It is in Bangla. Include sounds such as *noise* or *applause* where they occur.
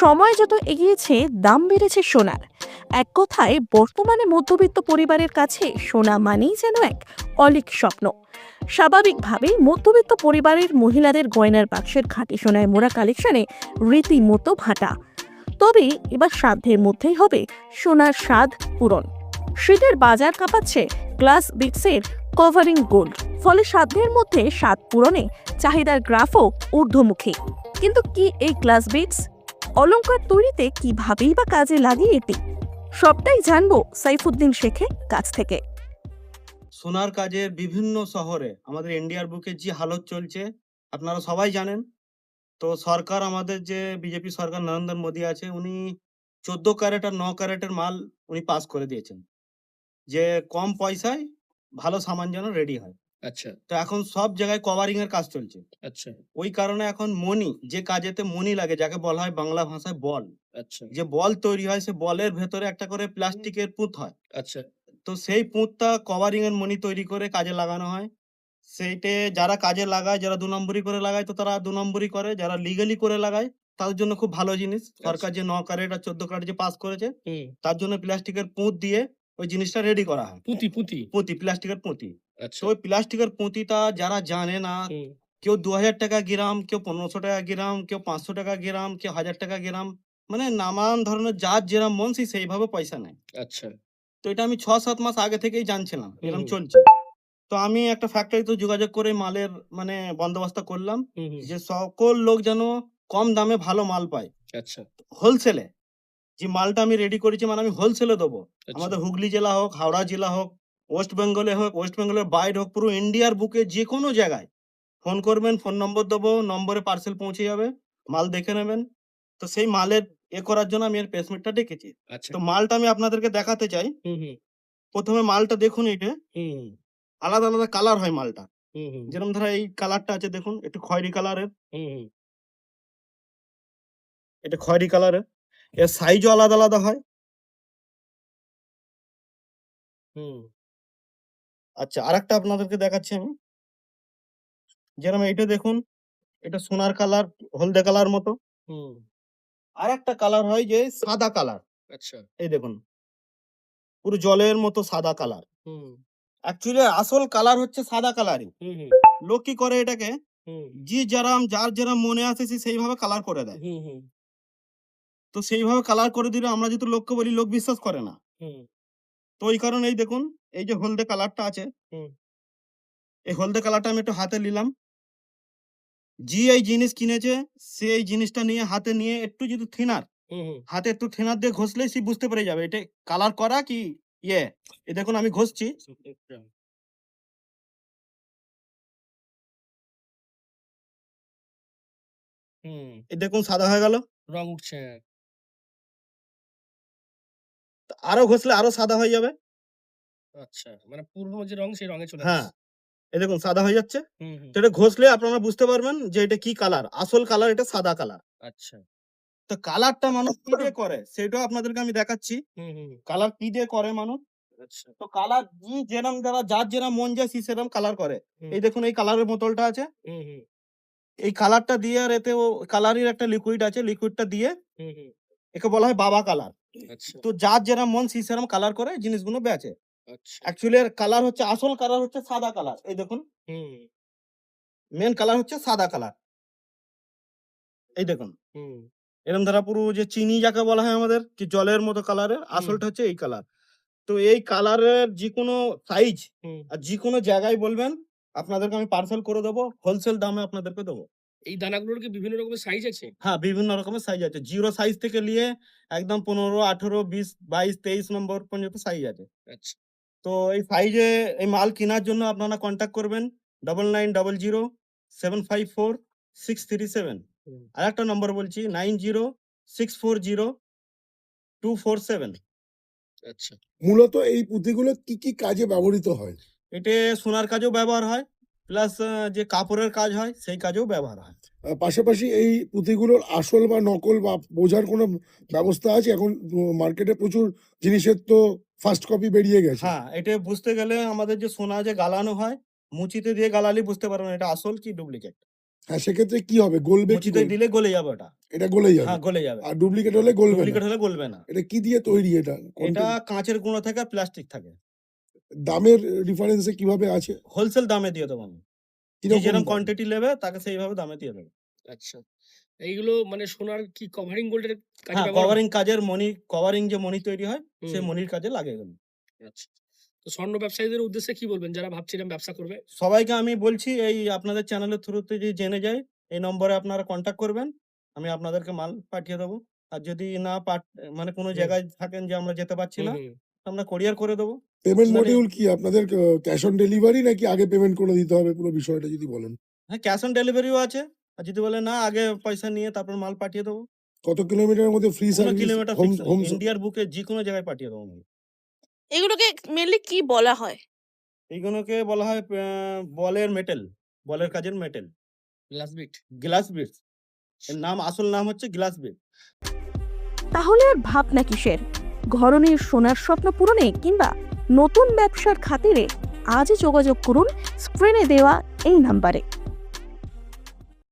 সময় যত এগিয়েছে, দাম বেড়েছে সোনার। এক কথায়, বর্তমানে মধ্যবিত্ত পরিবারের কাছে সোনা মানেই যেন এক অলিক স্বপ্ন। স্বাভাবিকভাবেই মধ্যবিত্ত পরিবারের মহিলাদের গয়নার বাক্সের খাঁটি সোনায় মোড়া কালেকশনে রীতিমতো ভাটা। তবে এবার সাধ্যের মধ্যেই হবে সোনার স্বাদ পূরণ। শীতের বাজার কাঁপাচ্ছে গ্লাস বিক্সের কভারিং গোল্ড। ফলে সাধ্যের মধ্যে স্বাদ পূরণে চাহিদার গ্রাফও ঊর্ধ্বমুখী। কিন্তু কি এই গ্লাস বিটস? অলংকার তৈরিতে কিভাবেই বা কাজে লাগে এটি? সবটাই জানব সাইফুদ্দিন শেখের কাছ থেকে। সোনার কাজের বিভিন্ন শহরে আমাদের ইন্ডিয়ার বুকে যে হালত চলছে, আপনারা সবাই জানেন। তো সরকার আমাদের যে বিজেপি সরকার নরেন্দ্র মোদী আছে, উনি চোদ্দ ক্যারেট আর ন ক্যারেটের মাল উনি পাস করে দিয়েছেন। যে কম পয়সায় ভালো সামান যেন রেডি হয়। আচ্ছা। তো এখন সব জায়গায় কভারিং এর কাজ চলছে। আচ্ছা। ওই কারণে এখন মনি যে কাজেতে মনি লাগে যাকে বলা হয় বাংলা ভাষায় বল আচ্ছা। যে বল তৈরি হয় সে বলের ভেতরে একটা করে প্লাস্টিকের পুঁত হয়। আচ্ছা। তো সেই পুঁতটা কভারিং এর মনি তৈরি করে কাজে লাগানো হয়। সেইটে যারা কাজে লাগায় যারা দু নম্বরই করে লাগায় তো তারা দু নম্বরই করে। যারা লিগালি করে লাগায় তাদের জন্য খুব ভালো জিনিস। সরকার যে ন ক্যারেট আর চোদ্দ ক্যারেট যে পাস করেছে তার জন্য প্লাস্টিকের পুঁত দিয়ে ওই জিনিসটা রেডি করা হয়। পুঁতি পুঁতি? পুঁতি প্লাস্টিকের পুঁতি। আচ্ছা। তো ওই প্লাস্টিকের পুঁতিটা যারা জানে না হুম, কেউ দু হাজার টাকা গ্রাম কেউ পনেরোশো টাকা গ্রাম কেউ পাঁচশো টাকা গ্রাম কেউ হাজার টাকা গ্রাম মানে নানান ধরনের যার যেরম মন সেই সেইভাবে পয়সা নেয়। আচ্ছা। তো এটা আমি ছ সাত মাস আগে থেকেই জানছিলাম এরকম হুম। চলছে। তো আমি একটা ফ্যাক্টরিতে যোগাযোগ করে মালের মানে বন্দোবস্ত করলাম হুম, হুম, যে সকল লোক যেন কম দামে ভালো মাল পায়। আচ্ছা। হোলসেলে যে মালটা আমি রেডি করেছি মানে আমি হোলসেলে দেবো। আচ্ছা। আমাদের হুগলি জেলা হোক হাওড়া জেলা হোক ওয়েস্ট বেঙ্গলে হোক ওয়েস্ট বেঙ্গলের বাইরে হোক পুরো ইন্ডিয়ার বুকে যে কোনো জায়গায় ফোন করবেন ফোন নম্বর দেবো নম্বরে পার্সেল পৌঁছে যাবে মাল দেখে নেবেন। তো সেই মালের এ করার জন্য আমি এর প্লেসমেন্টটা ডেকেছি আচ্ছা। তো মালটা আমি আপনাদেরকে দেখাতে চাই। প্রথমে মালটা দেখুন এটা আলাদা আলাদা কালার হয় মালটা। যেরকম ধরো এই কালারটা আছে দেখুন একটু খয়েরি কালারের এটা খয়েরি কালারের এর সাইজও আলাদা আলাদা হয়। আচ্ছা আরেকটা আপনাদেরকে দেখাচ্ছি আমি। যেরকম এইটা দেখুন এটা সোনার কালার হলদে কালার মতো। হুম। আর একটা কালার হয় যে সাদা কালার। আচ্ছা। এই দেখুন। পুরো জলের মতো সাদা কালার। হুম। অ্যাকচুয়ালি আসল কালার হচ্ছে সাদা কালারই। লোক কি করে এটাকে? যে যেরাম যার যেরাম মনে আসে সে সেইভাবে কালার করে দেয়। তো সেইভাবে কালার করে দিলে আমরা যেহেতু লোককে বলি লোক বিশ্বাস করে না। হুম। তো ওই কারণে এই দেখুন এই যে হলদে কালারটা আছে এই হলদে কালারটা আমি একটু হাতে নিলাম। যে এই জিনিস কিনেছে সে এই জিনিসটা নিয়ে হাতে নিয়ে একটু যদি থিনার হাতে একটু থিনার দিয়ে ঘষলেই সে বুঝতে পেরে যাবে এটা কালার করা কি ইয়ে? এই দেখুন আমি ঘষছি। হুম। এই দেখুন সাদা হয়ে গেল। রং উঠছে। আরও ঘষলে আরও সাদা হয়ে যাবে। আচ্ছা মানে পূর্ব যে রং সেই রঙে চলে হ্যাঁ। আসছে। এই দেখুন সাদা হয়ে যাচ্ছে। হুম হুম। তো এটা ঘষলে আপনারা বুঝতে পারবেন যে এটা কি কালার। আসল কালার এটা সাদা কালার। আচ্ছা। তো কালারটা মানুষ কি *coughs* দিয়ে করে? সেটাও আপনাদেরকে আমি দেখাচ্ছি। হুম হুম কালার কি দিয়ে করে মানুষ? আচ্ছা। তো কালার যে যেরম যারা যার যেরম মন যায় সে সেরম কালার করে। হুম, এই দেখুন এই কালারের বোতলটা আছে। হুম হুম। এই কালারটা দিয়ে আর এতে ও কালারের একটা লিকুইড আছে। লিকুইডটা দিয়ে হুম হুম। একে বলা হয় বাবা কালার। আচ্ছা। তো যার যেরম মন সে সেরম কালার করে জিনিসগুলো বেচে। অ্যাকচুয়ালি এর কালার হচ্ছে আসল কালার হচ্ছে সাদা কালার এই দেখুন। হুম। মেন কালার হচ্ছে সাদা কালার এই দেখুন। হুম। এরকম ধারা পুরো যে চিনি যাকে বলা হয় আমাদের কি জলের মতো কালারের আসলটা হচ্ছে এই কালার তো এই কালারের যে কোনো সাইজ আর যে কোনো জায়গায় বলবেন আপনাদেরকে আমি পার্সেল করে দেবো হোলসেল দামে আপনাদেরকে দেবো। এই দানাগুলোর কি বিভিন্ন রকমের সাইজ আছে? হ্যাঁ বিভিন্ন রকমের সাইজ আছে। জিরো সাইজ থেকে নিয়ে একদম পনেরো আঠেরো বিশ বাইশ তেইশ নম্বর পর্যন্ত সাইজ আছে। আচ্ছা। তো এই সাইজে এই মাল কেনার জন্য আপনারা কন্ট্যাক্ট করবেন double nine double zero seven five four six three seven আর একটা নম্বর বলছি nine zero six four zero two four seven আচ্ছা। মূলত এই পুঁথিগুলো কি কি কাজে ব্যবহৃত হয়? এতে সোনার কাজেও ব্যবহার হয় প্লাস যে কাপড়ের কাজ হয় সেই কাজেও ব্যবহার হয়। পাশাপাশি এই পুঁথিগুলোর আসল বা নকল বা বোঝার কোনো ব্যবস্থা আছে? এখন মার্কেটে প্রচুর জিনিসের তো ফার্স্ট কপি বেরিয়ে গেছে। হ্যাঁ এটা বুঝতে গেলে আমাদের যে সোনা যে গালানো হয় মুচিতে দিয়ে গালালি বুঝতে পারবেন এটা আসল কি ডুপ্লিকেট হ্যাঁ সেক্ষেত্রে কি হবে? গলবে কি মুচিতে দিলে গলে যাবে ওটা। এটা গলে যাবে। হ্যাঁ গলে যাবে। আর ডুপ্লিকেট হলে গলবে ডুপ্লিকেট হলে গলবে না। এটা কি দিয়ে তৈরি এটা? এটা কাঁচের গুঁড়ো থাকে প্লাস্টিক থাকে। দামের ডিফারেন্সে কীভাবে আছে? হোলসেল দামে দিয়ে দেবো আমি। যেরকম কোয়ান্টিটি নেবে তাকে সেইভাবে দামে দিয়ে দেবো। আচ্ছা। এইগুলো মানে সোনার কি কভারিং গোল্ডের কাজে হ্যাঁ কভারিং কাজের মনি কভারিং যে মনি তৈরি হয় সেই মনির কাজে লাগে এগুলো। আচ্ছা। তো স্বর্ণ ব্যবসায়ীদের উদ্দেশ্যে কি বলবেন? যারা ভাবছিলেন ব্যবসা করবে। সবাইকে আমি বলছি এই আপনাদের চ্যানেলের থ্রুতে যদি জেনে যায় এই নম্বরে আপনারা কন্ট্যাক্ট করবেন আমি আপনাদেরকে মাল পাঠিয়ে দেবো। আর যদি না পাঠ মানে কোনো জায়গায় থাকেন যে আমরা যেতে পারছি না। আমরা কোরিয়ার করে দেবো। পেমেন্ট মানে- মডিউল কি? আপনাদের ক্যাশ অন ডেলিভারি নাকি আগে পেমেন্ট করে দিতে হবে? পুরো বিষয়টা যদি বলেন। হ্যাঁ ক্যাশ অন ডেলিভারিও আছে। আর যদি বলে না আগে পয়সা নিয়ে তারপর মাল পাঠিয়ে দেবো। কত কিলোমিটারের মধ্যে ফ্রি সার্ভিস কিলোমিটার ইন্ডিয়ার বুকে যে কোনো জায়গায় পাঠিয়ে দেবো আমি। এগুলোকে মেনলি কি বলা হয়? এইগুলোকে বলা হয় বলের মেটেল বলের কাজের metal glass bead glass bead এর নাম আসল নাম হচ্ছে গ্লাস বিট তাহলে আর ভাবনা কিসের? ঘরনের সোনার স্বপ্ন পূরণে কিংবা নতুন ব্যবসার খাতিরে আজই যোগাযোগ করুন স্ক্রিনে দেওয়া এই নাম্বারে।